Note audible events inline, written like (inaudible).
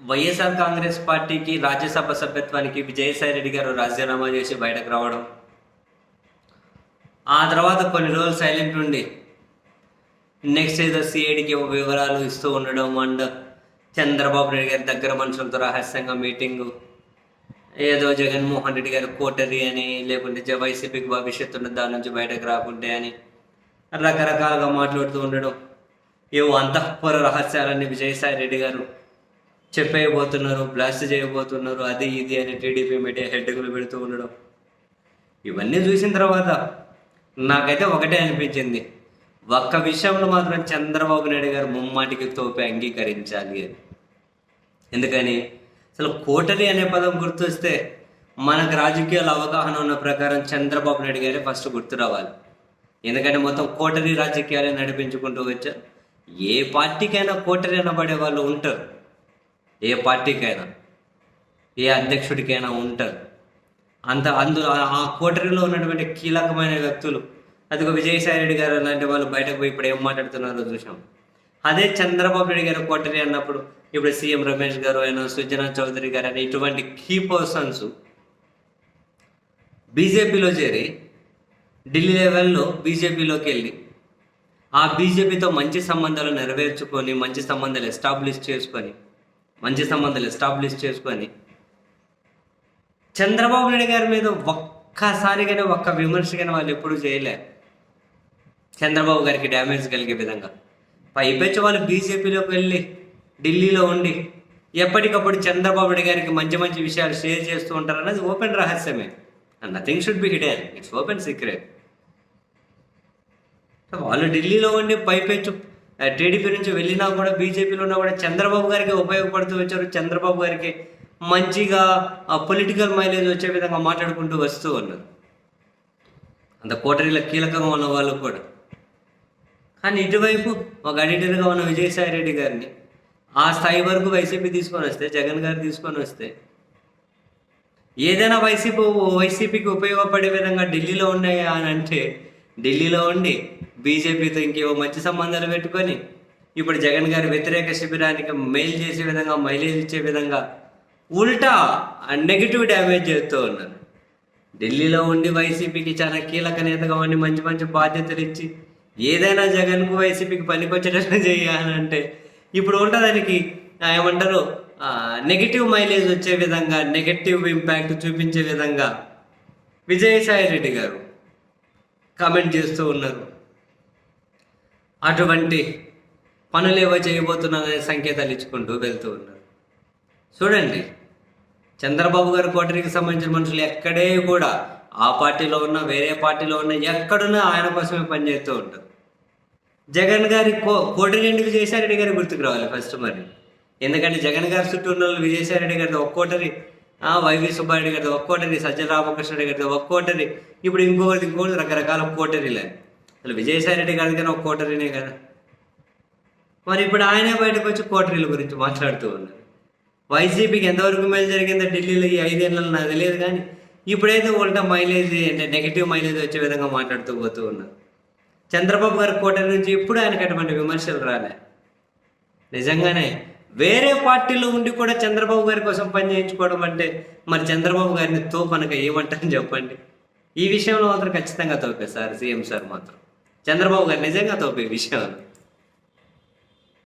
వైఎస్ఆర్ కాంగ్రెస్ పార్టీకి రాజ్యసభ సభ్యత్వానికి విజయసాయి రెడ్డి గారు రాజీనామా చేసి బయటకు రావడం. ఆ తర్వాత కొన్ని రోజులు సైలెంట్ ఉండి నెక్స్ట్ ఏదో సిఐడికి వివరాలు ఇస్తూ ఉండడం అండ్ చంద్రబాబు నాయుడు గారి దగ్గర మనుషులతో రహస్యంగా మీటింగు ఏదో జగన్మోహన్ రెడ్డి గారు కోటరీ అని లేకుంటే జ- వైసీపీకి భవిష్యత్తు ఉన్న దాని నుంచి బయటకు రాకుంటే అని రకరకాలుగా మాట్లాడుతూ ఉండడం. ఏవో అంతఃపుర రహస్యాలన్నీ విజయసాయి రెడ్డి గారు చెప్పేయబోతున్నారు బ్లాస్ట్ చేయబోతున్నారు అది ఇది అని టీడీపీ మీడియా హెడ్గులు పెడుతూ ఉండడం. ఇవన్నీ చూసిన తర్వాత నాకైతే ఒకటే అనిపించింది. ఒక్క విషయంలో మాత్రం చంద్రబాబు నాయుడు గారు ముమ్మాటికి తోపి అంగీకరించాలి అని. ఎందుకని? అసలు కోటరి అనే పదం గుర్తొస్తే మనకు రాజకీయాల అవగాహన ఉన్న ప్రకారం చంద్రబాబు నాయుడు గారే ఫస్ట్ గుర్తు రావాలి. ఎందుకంటే మొత్తం కోటరి రాజకీయాలే నడిపించుకుంటూ వచ్చారు. ఏ పార్టీకైనా కోటరి అనబడే వాళ్ళు ఉంటారు. ఏ పార్టీకైనా ఏ అధ్యక్షుడికైనా ఉంటారు. అంత అందులో ఆ- కోటరీలో ఉన్నటువంటి కీలకమైన వ్యక్తులు అదిగో విజయసాయి రెడ్డి గారు లాంటి వాళ్ళు బయటకు పోయి ఇప్పుడు ఏం మాట్లాడుతున్నారో చూసాం అదే చంద్రబాబు నాయుడు గారు కోటరీ అన్నప్పుడు ఇప్పుడు సీఎం రమేష్ గారు అయినా సుజనా చౌదరి గారు అని ఇటువంటి కీ పర్సన్స్ బీజేపీలో చేరి ఢిల్లీ లెవెల్లో బీజేపీలోకి వెళ్ళి ఆ బీజేపీతో మంచి సంబంధాలు నెరవేర్చుకొని మంచి సంబంధాలు ఎస్టాబ్లిష్ చేసుకొని మంచి సంబంధాలు ఎస్టాబ్లిష్ చేసుకొని. చంద్రబాబు నాయుడు గారి మీద ఒక్కసారిగానే ఒక్క విమర్శగానే వాళ్ళు ఎప్పుడూ చేయలే. చంద్రబాబు గారికి డ్యామేజ్ కలిగే విధంగా. పైపెచ్చి వాళ్ళు బీజేపీలోకి వెళ్ళి ఢిల్లీలో ఉండి ఎప్పటికప్పుడు చంద్రబాబు నాయుడు గారికి మంచి మంచి విషయాలు షేర్ చేస్తూ ఉంటారు అనేది open రహస్యమే nothing should be hidden it's open secret వాళ్ళు ఢిల్లీలో ఉండి పైపెచ్చు టీడీపీ నుంచి వెళ్ళినా కూడా బీజేపీలో ఉన్నా కూడా చంద్రబాబు గారికి ఉపయోగపడుతూ వచ్చారు. చంద్రబాబు గారికి మంచిగా పొలిటికల్ మైలేజ్ వచ్చే విధంగా మాట్లాడుకుంటూ వస్తూ ఉన్నారు. అంత కోటరీలో కీలకంగా ఉన్న వాళ్ళు కూడా. కానీ ఇటువైపు ఒక ఎడిటర్గా ఉన్న విజయసాయి రెడ్డి గారిని ఆ స్థాయి వరకు వైసీపీ తీసుకొని వస్తే జగన్ గారు తీసుకొని వస్తే ఏదైనా వైసీపీ వైసీపీకి ఉపయోగపడే విధంగా ఢిల్లీలో ఉన్నాయి అని అంటే ఢిల్లీలో ఉండి బీజేపీతో ఇంకేవో మంచి సంబంధాలు పెట్టుకొని ఇప్పుడు జగన్ గారి వ్యతిరేక శిబిరానికి మెయిల్ చేసే విధంగా మైలేజ్ ఇచ్చే విధంగా ఉల్టా నెగిటివ్ డ్యామేజ్ చేస్తూ ఉన్నారు. ఢిల్లీలో ఉండి వైసీపీకి చాలా కీలక నేతగా ఉండి మంచి మంచి బాధ్యతలు ఇచ్చి ఏదైనా జగన్కు వైసీపీకి పనికొచ్చేటట్లు (laughs) చేయాలంటే ఇప్పుడు ఉంటా దానికి ఏమంటారు నెగిటివ్ మైలేజ్ వచ్చే విధంగా నెగిటివ్ ఇంపాక్ట్ చూపించే విధంగా విజయసాయి రెడ్డి గారు కామెంట్ చేస్తూ ఉన్నారు. అటువంటి పనులు ఏవో చేయబోతున్నారనే సంకేతాలు ఇచ్చుకుంటూ వెళ్తూ ఉన్నారు. చూడండి చంద్రబాబు గారి కోటరీకి సంబంధించిన మనుషులు ఎక్కడే కూడా ఆ పార్టీలో ఉన్న వేరే పార్టీలో ఉన్న ఎక్కడున్నా ఆయన కోసమే పనిచేస్తూ ఉంటారు. జగన్ గారి కో కోటరీ ఎందుకు చేశారెడ్డి గారి గుర్తుకు రావాలి ఫస్ట్ మరి? ఎందుకంటే జగన్ గారి చుట్టూ ఉన్న వాళ్ళు విజయసాయిరెడ్డి గారిది ఒక్కోటరి వైవి సుబ్బారెడ్డి గారిది ఒక్కోటరి సజ్జ సజ్జల రామకృష్ణ రెడ్డి గారిది ఒక్కోటరి ఇప్పుడు ఇంకొకటి ఇంకోటి రకరకాల కోటరీలే అసలు విజయసాయిరెడ్డి ఒక కోటరీనే కదా. మరి ఇప్పుడు ఆయనే బయటకు వచ్చి కోటరీల గురించి మాట్లాడుతూ ఉన్నారు. వైసీపీకి ఎంతవరకు మేలు జరిగిందో ఢిల్లీలో ఈ ఐదేళ్ళలో నాకు తెలియదు కానీ ఇప్పుడైతే ఉల్టా మైలేజ్ అంటే నెగిటివ్ మైలేజ్ వచ్చే విధంగా మాట్లాడుతూ పోతూ ఉన్నారు. చంద్రబాబు గారి కోటరీ నుంచి ఇప్పుడు ఆయనకి అటువంటి విమర్శలు రాలే. నిజంగానే వేరే పార్టీలో ఉండి కూడా చంద్రబాబు గారి కోసం పని చేయించుకోవడం అంటే మరి చంద్రబాబు గారిని తోపనక ఏమంటారని చెప్పండి. ఈ విషయంలో మాత్రం ఖచ్చితంగా తోపే సార్ సీఎం సార్ మాత్రం. చంద్రబాబు గారు నిజంగా తోపే ఈ